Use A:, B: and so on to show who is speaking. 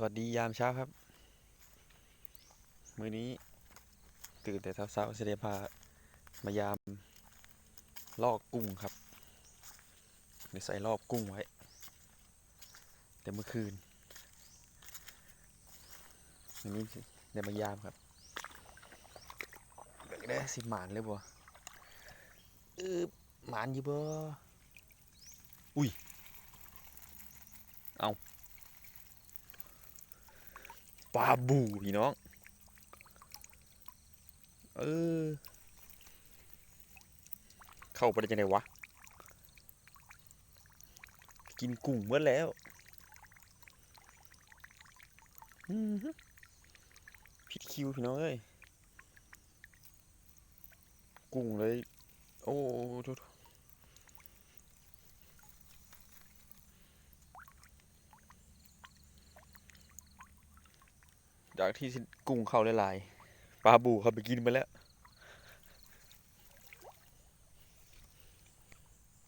A: สวัสดียามเช้าครับ มื้อนี้ตื่นแต่เช้าๆเสด็จพามายามลอกกุ้งครับเดี๋ยวใส่รอบกุ้งไว้ แต่เมื่อคืนวันนี้สิได้มายามครับเดี๋ยวได้สิหมานเลยบ่เออหมานอยู่บ่อุ้ยเอา ปลาบูพี่น้อง เออ เข้าไปได้จังไดวะ กินกุ้งเมื่อแล้วผิดคิวพี่น้องเอ้ย กุ้งเลย โอ้โทษ จากที่กุ้งเข้าหลายๆปลาบูเขาไปกินมาแล้ว